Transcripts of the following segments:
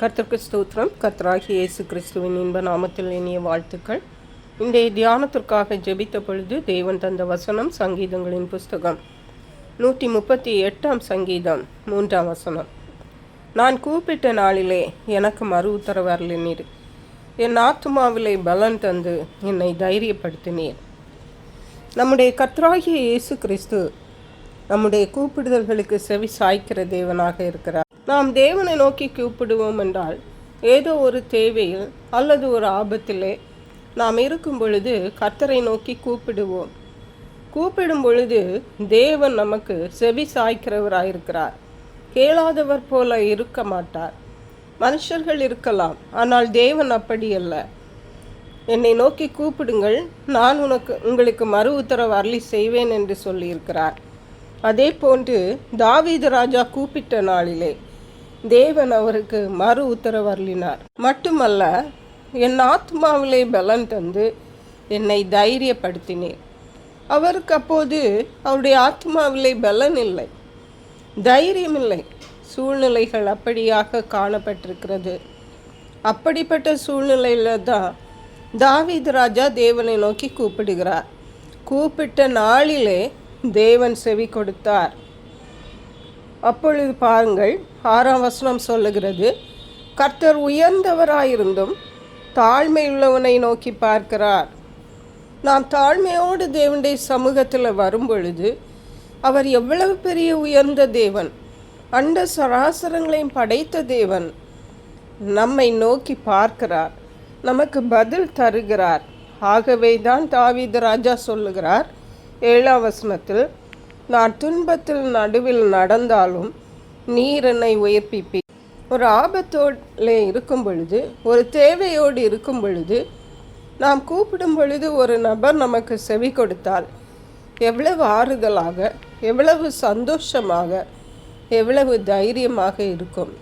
கர்த்தருக்கு ஸ்தோத்திரம். கர்த்தராகி இயேசு கிறிஸ்துவின் இன்ப நாமத்தில் இனிய வாழ்த்துக்கள். இன்றைய தியானத்திற்காக ஜெபித்த பொழுது தேவன் தந்த வசனம் சங்கீதங்களின் புஸ்தகம். நூற்றி முப்பத்தி எட்டாம் சங்கீதம் மூன்றாம் வசனம். நான் கூப்பிட்ட நாளிலே எனக்கு மறு உத்தரவு அருளினீர். என் ஆத்துமாவிலே பலன் தந்து என்னை தைரியப்படுத்தினீர். நம்முடைய கர்த்தராகிய இயேசு கிறிஸ்து நம்முடைய கூப்பிடுதல்களுக்கு செவி சாய்க்கிற தேவனாக இருக்கிறார். நாம் தேவனை நோக்கி கூப்பிடுவோம் என்றால் ஏதோ ஒரு தேவையில் அல்லது ஒரு ஆபத்திலே நாம் இருக்கும் பொழுது கர்த்தரை நோக்கி கூப்பிடுவோம். கூப்பிடும் பொழுது தேவன் நமக்கு செவி சாய்க்கிறவராயிருக்கிறார். கேளாதவர் போல இருக்க மாட்டார். மனுஷர்கள் இருக்கலாம் ஆனால் தேவன் அப்படி அல்ல. என்னை நோக்கி கூப்பிடுங்கள் நான் உனக்கு உங்களுக்கு மறு உத்தரவு அருளி செய்வேன் என்று சொல்லியிருக்கிறார். அதே போன்று தாவீது ராஜா கூப்பிட்ட நாளிலே தேவன் அவருக்கு மறு உத்தரவு அருளினார் மட்டுமல்ல என் ஆத்மாவிலே பலன் தந்து என்னை தைரியப்படுத்தினேன் அவருக்கு அப்போது அவருடைய ஆத்மாவிலே பலன் இல்லை. தைரியம் இல்லை சூழ்நிலைகள் அப்படியாக காணப்பட்டிருக்கிறது. அப்படிப்பட்ட சூழ்நிலையில் தான் தாவீது ராஜா தேவனை நோக்கி கூப்பிடுகிறார். கூப்பிட்ட நாளிலே தேவன் செவி கொடுத்தார். அப்பொழுது பாருங்கள் ஆறாம் வசனம் சொல்லுகிறது கர்த்தர் உயர்ந்தவராயிருந்தும் தாழ்மையுள்ளவனை நோக்கி பார்க்கிறார். நாம் தாழ்மையோடு தேவனுடைய சமூகத்தில் வரும் பொழுது அவர் எவ்வளவு பெரிய உயர்ந்த தேவன் அண்ட சராசரங்களையும் படைத்த தேவன் நம்மை நோக்கி பார்க்கிறார் நமக்கு பதில் தருகிறார். ஆகவே தான் தாவீது ராஜா சொல்லுகிறார் ஏழாம் வசனத்தில் நான் துன்பத்தில் நடுவில் நடந்தாலும் நீர் என்னை உயர்ப்பிப்பி ஒரு ஆபத்தோடு இருக்கும் பொழுது ஒரு தேவையோடு இருக்கும் பொழுது நாம் கூப்பிடும் பொழுது ஒரு நபர் நமக்கு செவி கொடுத்தால் எவ்வளவு ஆறுதலாக எவ்வளவு சந்தோஷமாக எவ்வளவு தைரியமாக இருக்கும்.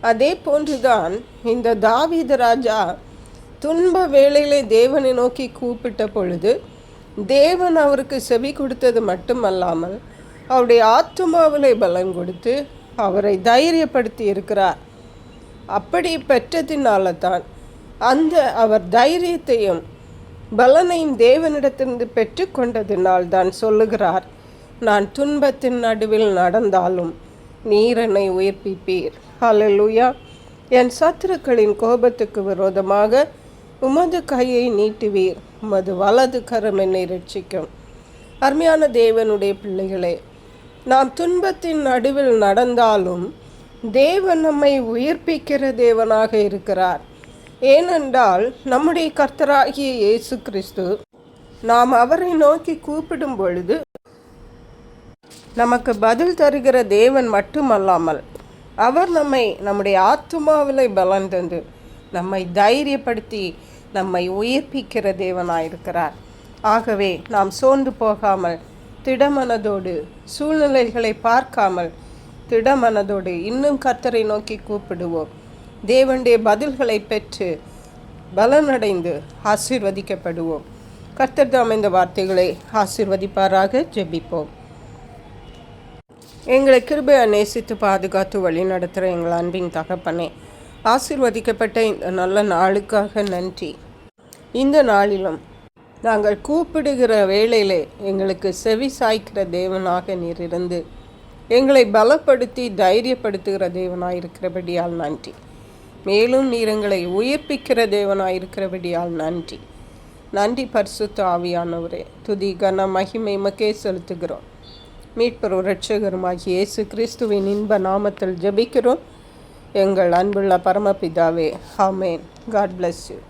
அதே போன்றுதான் இந்த தாவீது ராஜா துன்ப வேளையிலே தேவனை நோக்கி கூப்பிட்ட பொழுது தேவன் அவருக்கு செவி கொடுத்தது மட்டுமல்லாமல் அவருடைய ஆத்துமாவிலே பலன் கொடுத்து அவரை தைரியப்படுத்தி இருக்கிறார். அப்படி பெற்றதினால தான் அந்த அவர் தைரியத்தையும் பலனையும் தேவனிடத்திலிருந்து பெற்றுக்கொண்டதினால் தான் சொல்லுகிறார் நான் துன்பத்தின் நடுவில் நடந்தாலும் நீரனை உயிர்ப்பிப்பீர். ஹலலுயா என் சத்துருக்களின் கோபத்துக்கு விரோதமாக உமது கையை நீட்டுவீர். உமது வலது கரம் என்னை ரட்சிக்கும் அருமையான தேவனுடைய பிள்ளைகளே நாம் துன்பத்தின் நடுவில் நடந்தாலும் தேவன் நம்மை உயிர்ப்பிக்கிற தேவனாக இருக்கிறார். ஏனென்றால் நம்முடைய கர்த்தராகிய இயேசு கிறிஸ்து நாம் அவரை நோக்கி கூப்பிடும் பொழுது நமக்கு பதில் தருகிற தேவன் மட்டுமல்லாமல் அவர் நம்மை நம்முடைய ஆத்மாவில் பலன் தந்து நம்மை தைரியப்படுத்தி நம்மை உயிர்ப்பிக்கிற தேவனாயிருக்கிறார். ஆகவே நாம் சோர்ந்து போகாமல் திடமனதோடு சூழ்நிலைகளை பார்க்காமல் திடமனதோடு இன்னும் கர்த்தரை நோக்கி கூப்பிடுவோம். தேவனுடைய பதில்களை பெற்று பலனடைந்து ஆசீர்வதிக்கப்படுவோம். கர்த்தர் தாம் இந்த வார்த்தைகளை ஆசீர்வதிப்பாராக ஜெபிப்போம். எங்களை கிருபையை நேசித்து பாதுகாத்து வழி நடத்துகிற எங்கள் அன்பின் தகப்பனே ஆசீர்வதிக்கப்பட்ட இந்த நல்ல நாளுக்காக நன்றி. இந்த நாளிலும் நாங்கள் கூப்பிடுகிற வேளையிலே எங்களுக்கு செவி சாய்க்கிற தேவனாக நீர் இருந்து எங்களை பலப்படுத்தி தைரியப்படுத்துகிற தேவனாக இருக்கிறபடியால் நன்றி. மேலும் நீர் எங்களை உயிர்ப்பிக்கிற தேவனாக இருக்கிறபடியால் நன்றி. நன்றி பரிசுத்த ஆவியானவரே. துதி கன மகிமை மக்கே செலுத்துகிறோம். மீட்பரும் இரட்சகருமாகிய இயேசு கிறிஸ்துவின் இன்ப நாமத்தில் ஜெபிக்கிறோம். எங்கள் அன்புள்ள பரமபிதாவே ஹாமேன் காட் பிளஸ் யூ